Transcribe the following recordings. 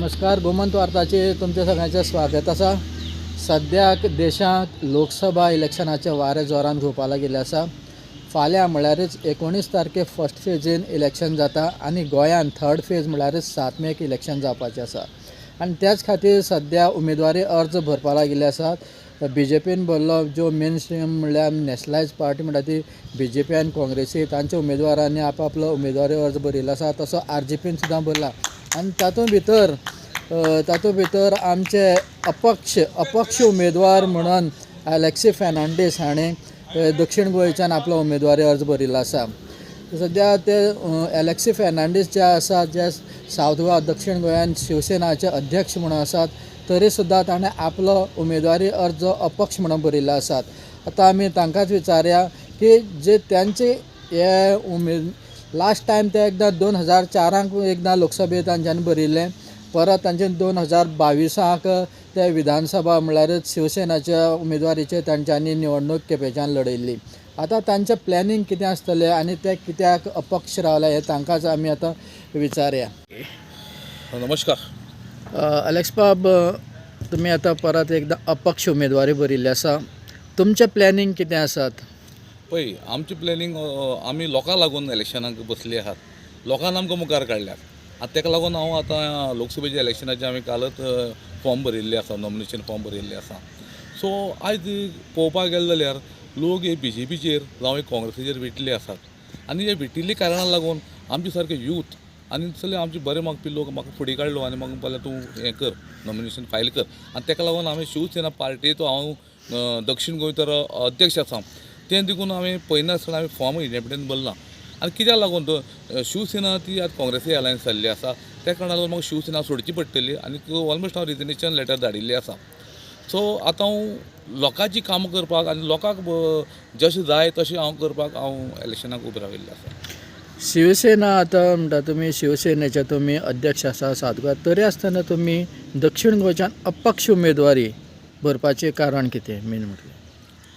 नमस्कार गोमंत वार्ताचे तुमच्या सगळ्यांचे स्वागत आसा सद्याक देशांत लोकसभा इलेक्शनाचे वारे जोरान घुवपाला गेले आसा फाल्यां म्हळ्यारच एकोणीस तारखे फर्स्ट फेजीन इलेक्शन जाता आनी गोंयांत थर्ड फेज म्हळ्यारच सात मेक इलेक्शन जावपाचें आसा आनी त्याच खातीर सद्या उमेदवारी अर्ज भरपा लागिल्ले आसात बी जे पीन भरलो ज्यो मेन स्ट्रीम म्हळ्यार नॅशनलायज पार्टी म्हणटा ती बी जे पी आनी काँग्रेसी तांच्या उमेदवारांनी आपापलो उमेदवारी अर्ज भरिल्लो आसा तसो आर जे पीन सुद्दां भरला आनी तातूंत भितर तातूंत भितर आमचे अपक्ष अपक्ष उमेदवार म्हणून अलेक्सी फेर्नांडीस हाणें दक्षीण दक्षिण गोंयच्यान आपलो उमेदवारी अर्ज भरिल्लो आसा सद्या ते एलेक्सी फेर्नांडीस जे आसात जे सावथ गोवा दक्षिण गोंयांत शिवसेनाचे अध्यक्ष म्हणून आसात तरी सुद्दां ताणें आपलो उमेदवारी अर्ज अपक्ष म्हणून भरिल्लो आसात आतां आमी तांकांच विचारया की जे त्यांचे हे उमेद लास्ट टायम ते एकदां दोन हजार चारांक एकदां लोकसभेत तांच्यांनी भरिल्लें. परत तांचे दोन हजार बावीसाक ते विधानसभा म्हळ्यारच शिवसेनाच्या उमेदवारीचेर तांच्यांनी निवडणूक केपेंच्यान लडयल्ली आतां तांचें प्लॅनिंग कितें आसतलें आनी ते कित्याक अपक्ष रावले हे तांकांच आमी आतां विचारया. नमस्कार. अलेक्स बाब तुमी आतां परत एकदां अपक्ष उमेदवारी भरिल्ली आसा. तुमचें प्लॅनिंग कितें आसात? पळय आमचें प्लॅनिंग आमी लोकां लागून इलेक्शनाक बसले आहात. लोकांन आमकां मुखार काडल्यात आतां ताका लागून हांव आतां लोकसभेच्या इलेक्शनाचे आमी कालच फॉर्म भरिल्ले आसा नॉमिनेशन फॉर्म भरिल्ले आसा. सो आयज पळोवपाक गेले जाल्यार लोक हे बी जे पीचेर जावं हे काँग्रेसीचेर विटले आसात. आनी हे विटिल्ले कारणां लागून आमचे सारके यूथ आनी सगळे आमचे बरे मागपी लोक म्हाका फुडें काडलो आनी म्हाका म्हणलें तूं हें कर नॉमिनेशन फायल कर. आनी ताका लागून हांवें शिवसेना पार्टीचो हांव दक्षीण गोंय तर अध्यक्ष आसा. तें देखून हांवें आसतना हांवें फॉर्म इंडिपेंडंट भरला आनी कित्याक लागून तो शिवसेना ती आतां काँग्रेसी अलायन्स जाल्ली आसा त्या कारणान लागून म्हाका शिवसेना सोडची पडटली आनी ऑलमोस्ट हांव रिजिग्नेशन लेटर धाडिल्लें आसा सो आतां हांव लोकांची कामां करपाक आनी लोकांक जशें जाय तशें हांव करपाक हांव इलेक्शनाक उबें राविल्लें आसा शिवसेना आतां म्हणटा तुमी शिवसेनेचे तुमी अध्यक्ष आसा सात गोंय तरी आसतना तुमी दक्षिण गोंयच्यान अपक्ष उमेदवारी भरपाचें कारण कितें मेन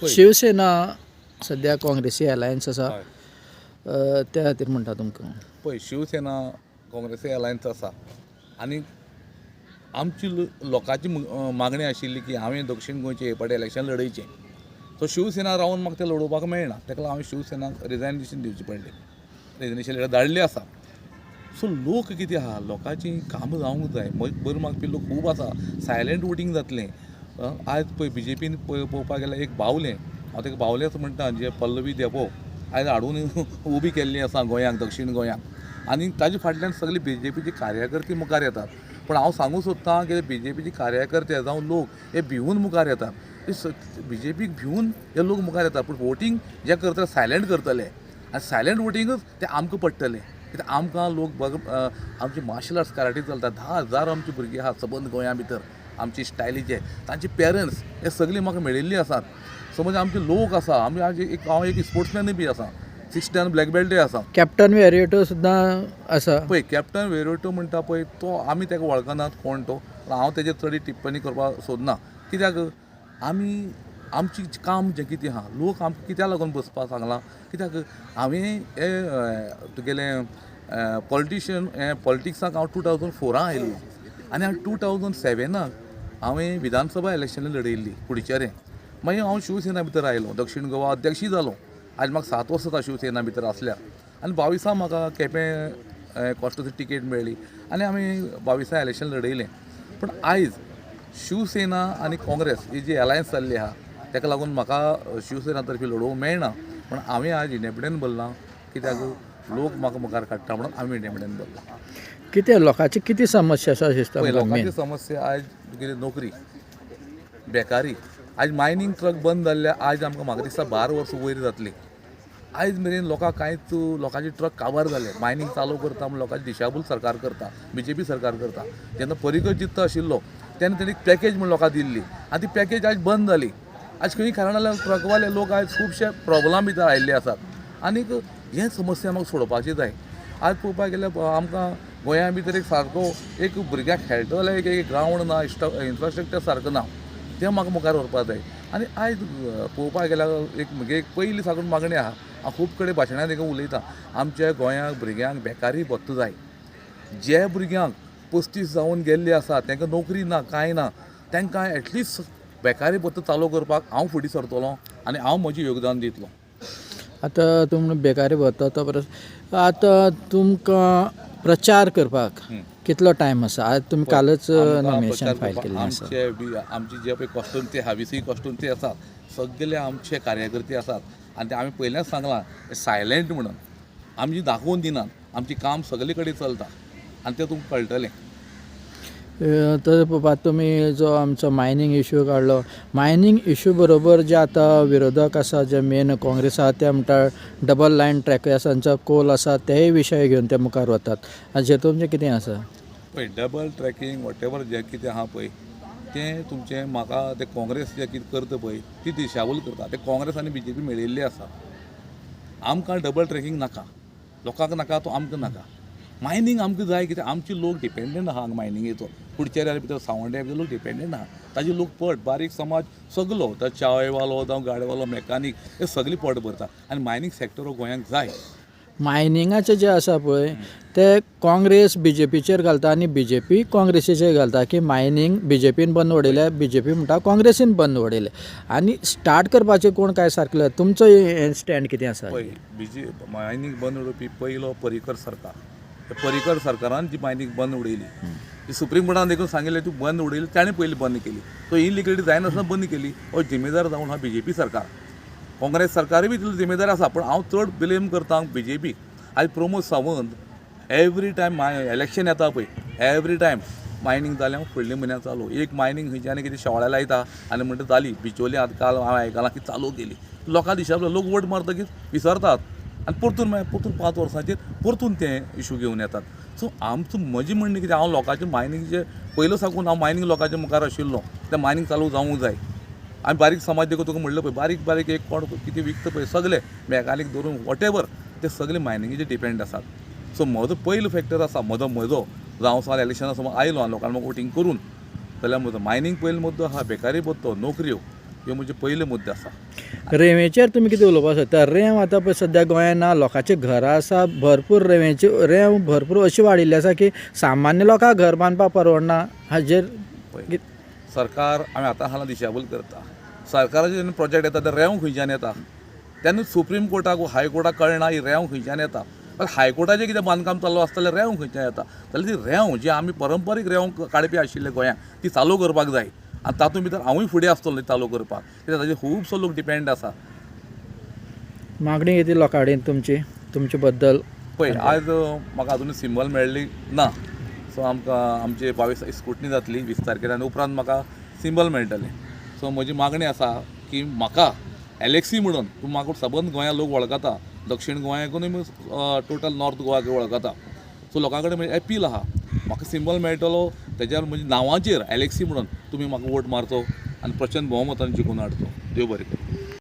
पळय. शिवसेना सद्या काँग्रेसी अलायन्स आसा. अ, त्या खातीर म्हणटा तुमकां. पळय शिवसेना काँग्रेसी अलायन्स आसा आनी आमची लो- लोकांची म- अ, मागणी आशिल्ली की हांवें दक्षिण गोंयचें हे फावटी इलेक्शन लडयचें सो शिवसेना रावन म्हाका तें लडोवपाक मेळना. ताका लागून हांवें शिवसेनाक रिजायनेशन दिवचें पडलें. रिजायनेशन लेटर धाडलें आसा. सो लोक कितें आहा? लोकांची कामां जावंक जाय. बरें मागपी लोक खूब आसा. सायलेंट वोटींग जातलें. अ, आयज पळय बी जे पीन पळोवपाक गेल्यार एक बावलें. हांव ताका बावलेंच म्हणटा जें पल्लवी देपो आयज हाडून उबी केल्ली आसा गोंयांक दक्षीण गोंयांक आनी ताजे फाटल्यान सगळे बी जे पीची कार्यकर्ते मुखार येतात. पूण हांव सांगूं सोदतां की बी जे पीचे कार्यकर्ते जावं लोक हे भिवून मुखार येतात. बी जे पीक भिवून हे लोक मुखार येतात पूण वोटींग जे करतले सायलेंट करतले. आनी सायलेंट वोटींगच ते आमकां पडटलें. कित्याक आमकां लोक बग अ, आमची मार्शल आर्ट्स कराटे चलता धा हजार आमची भुरगीं आहा सबंद गोंया भितर. आमची स्टायलीचे तांचे पेरंट्स हे सगळीं म्हाका मेळिल्लीं आसात. समज आमचे लोक आसा आमी आज एक हांव एक स्पोर्ट्समॅनूय बी आसा सिक्स टॅन ब्लॅक बेल्टूय आसा कॅप्टन वेरिएटो सुद्दां आसा पळय कॅप्टन वेरोटो म्हणटा पळय तो आमी ताका वळखनात कोण तो? हांव तेजेर चड टिप्पणी करपाक सोदना. कित्याक आमी आमची काम जें कितें आहा लोक आमकां कित्याक लागून बसपाक सांगलां? कित्याक हांवें हे तुगेलें पॉलिटिशियन हें पॉलिटिक्साक हांव टू थावजंड फोरां आयिल्लो. आनी हांव टू थावजंड सेवेनाक हांवें विधानसभा इलेक्शनां लडयल्ली कुडीचेरें मागीर हांव शिवसेना भितर आयलो दक्षिण गोवा अध्यक्षय जालो आयज म्हाका सात वर्सां जाता शिवसेना भितर आसल्यार आनी बावीसा म्हाका केपें कॉस्टाची तिकेट मेळ्ळी आनी आमी बावीसा इलेक्शन लडयलें पूण आयज शिवसेना आनी काँग्रेस ही जी अलायन्स जाल्ली आहा ताका लागून म्हाका शिवसेना तर्फे लडोवंक मेळना. पूण हांवें आज इंडेपेंडंट भरलां कित्याक लोक म्हाका मुखार काडटा म्हणून हांवें इंडेपेंडंट भरलां कितें लोकांची कितें समस्या आसा लोकांची समस्या आयज तुगेली नोकरी बेकारी. आयज मायनींग ट्रक बंद जाल्ल्या आयज आमकां म्हाका दिसता बारा वर्सां वयर जातली. आयज मेरेन लोकांक कांयच लोकांचे ट्रक काबार जाले मायनींग चालू करता म्हण लोकांची दिशाभूल सरकार करता बी जे पी सरकार करता. जेन्ना परिकर जित्त आशिल्लो तेन्ना तेणी पॅकेज म्हण लोकांक दिल्ली. आनी ती पॅकेज आयज बंद जाली आयज खंय लागून ट्रकवाले लोक आयज खुबशे प्रॉब्लम भितर आयिल्ले आसात आनीक हे समस्या म्हाका सोडोवपाची जाय आज पळोवपाक गेल्यार आमकां गोंया भितर एक सारको एक भुरग्याक खेळटा जाल्यार एक एक ग्रावंड ना इस्ट इन्फ्रास्ट्रक्चर सारको ना. तें म्हाका मुखार व्हरपाक जाय आनी आयज पळोवपाक गेल्यार एक म्हगे एक पयली साकून मागणी आहा हांव खूब कडेन भाशणां देखून उलयतां. आमच्या गोंयांक भुरग्यांक बेकारी भत्त जाय जे भुरग्यांक पस्तीस जावन गेल्ले आसा तांकां नोकरी ना कांय ना तांकां एटलिस्ट बेकारी भत्त चालू करपाक हांव फुडें सरतलों आनी हांव म्हजें योगदान दितलों. आतां तुमी बेकारी भरता तो परस आतां तुमकां प्रचार करपाक कितलो टायम आसा? आज तुमी कालच नॉमिनेशन फायल केल्लें आसा. आमचे बी- आमचे जे पळय कॉस्ट्यूम ते हावीसय कॉस्ट्यूम ते आसात सगळे आमचे कार्यकर्ते आसात. आनी ते आमी पयलेंच सांगलां सायलेंट म्हणून. आमची दाखोवन दिनात. आमचें काम सगळे कडेन चलता. आनी तें तुमकां कळटलें. तर पळोवपाक तुमी जो आमचो मायनींग इश्यू काडलो मायनींग इश्यू बरोबर जे आतां विरोधक आसा जे मेन काँग्रेस आहा ते म्हणटा डबल लायन ट्रॅकासांचो कोल आसा तेय विशय घेवन ते मुखार वतात हाचेर तुमचें कितें आसा पळय डबल ट्रॅकिंग वॉट एवर जें कितें आहा पळय तें तुमचें म्हाका ते काँग्रेस जें कितें करता पळय ती दिशाभूल करता ते काँग्रेस आनी बी जे पी मेळिल्ली आसा आमकां डबल ट्रॅकिंग नाका. लोकांक नाका तो आमकां नाका. मायनींग आमकां जाय कित्याक आमचे लोक डिपेंडंट आहा हांगा मायनिंगेचो कुडचेऱ्या भितर सावंड्या भितर लोक डिपेंडंट आहा ताजे लोक पट बारीक समाज सगलो तो चावेवालो जावं गाडीवालो मेकॅनीक हे सगळी पट भरता आनी मायनींग सॅक्टर हो गोंयांक जाय. मायनिंगाचें जें आसा पळय ते काँग्रेस बी जे पीचेर घालता आनी बी जे पी काँग्रेसीचेर घालता की मायनींग बी जे पीन बंद उडयलें बी जे पी म्हणटा काँग्रेसीन बंद उडयलें. आनी स्टार्ट करपाचें कोण काय सारकें तुमचो स्टँड कितें आसा? पळय बीजे मायनींग बंद उडोवपी पयलो परिकर सरकार. परिकर सरकारान जी मायनींग बंद उडयली. ती सुप्रीम कोर्टान देखून सांगिल्लें तूं बंद उडयली ताणें पयलीं बंद केली. सो इलिगलिटी जायनासतना बंद केली. हो जिम्मेदार जावन हा बी जे पी सरकार. काँग्रेस सरकारूय बी तितलो जिम्मेदार आसा पण हांव चड ब्लेम करता बी जे पीक आयज Pramod Sawant every time my election येता पळय एवरी टायम मायनींग जालें हांव फुडल्या म्हयन्याक चालू. एक मायनींग खंयची आनी कितें शेवाळ्या लायता आनी म्हणटा जाली बिचोली आतां काल हांव आयकलां की चालू केली. लोकां दिशा लोक वोट मारतकीच विसरतात. आनी परतून मागीर परतून पांच वर्सांचेर परतून ते इशू घेवन येतात. सो आमचो म्हजें म्हणणें कितें हांव लोकांचे मायनिंगचे पयलो साकून हांव मायनींग लोकांच्या मुखार आशिल्लो तें मायनींग चालू जावूंक जाय आमी बारीक समाज देखून तुका म्हणलं पळय बारीक बारीक एक कोण कितें विकता पळय सगळे मेकानीक धरून वॉट एवर ते सगळे मायनिंगेचेर डिपेंड आसात सो म्हजो पयलो फॅक्टर आसा म्हजो म्हजो जावं साल इलेक्शना समोर आयलो हांव लोकांक म्हाका वोटींग करून. जाल्यार म्हजो मायनींग पयलो मुद्दो आहा बेकारी मुद्दो नोकऱ्यो हो. ह्यो म्हजे पयले मुद्दे आसा रेंवेचेर तुमी कितें उलोवपाक सोदता रेंव आतां पळय सद्या गोंयांत ना लोकांची घरां आसा भरपूर रेंवेची रेंव भरपूर अशी वाडिल्ली आसा की सामान्य लोकांक घर बांदपाक परवडना हाजेर सरकार आमी आतां हालां दिशाभूल करता. सरकाराचे जेन्ना प्रोजेक्ट येता ते रेंव खंयच्यान येता तेन्ना सुप्रीम कोर्टाक वा हायकोर्टाक कळना ही रेंव खंयच्यान येता पण हायकोर्टाचें कितें बांदकाम चालू आसता जाल्यार रेंव खंयच्यान येता जाल्यार ती रेंव जी आमी परंपरीक रेंव काडपी आशिल्ले गोंयांत ती चालू करपाक जाय. आनी तातूंत भितर हांवूय फुडें आसतलो चालू करपाक कित्याक ताजेर खुबसो लोक डिपेंड आसा मागणी कितें लोकां कडेन तुमची तुमचे बद्दल पळय आयज म्हाका अजून सिंबल मेळ्ळी ना. सो आमकां आमचे बावीस स्कुटनी जातली वीस तारखेर आनी उपरांत म्हाका सिंबल मेळटलें. सो म्हजी मागणी आसा की म्हाका एलेक्सी म्हणून तूं म्हाका सबंद गोंया लोक वळखता. दक्षिण गोंयाकूनय टोटल नॉर्थ गोवाक वळखता. सो लोकां कडेन म्हजें एपील आहा. म्हाका सिंबल मेळटलो तेज्यार म्हज्या नांवाचेर एलेक्सी म्हणून तुमी म्हाका वोट मारचो आनी प्रचंड भोवमतान जिखून हाडचो देव बरें करूं.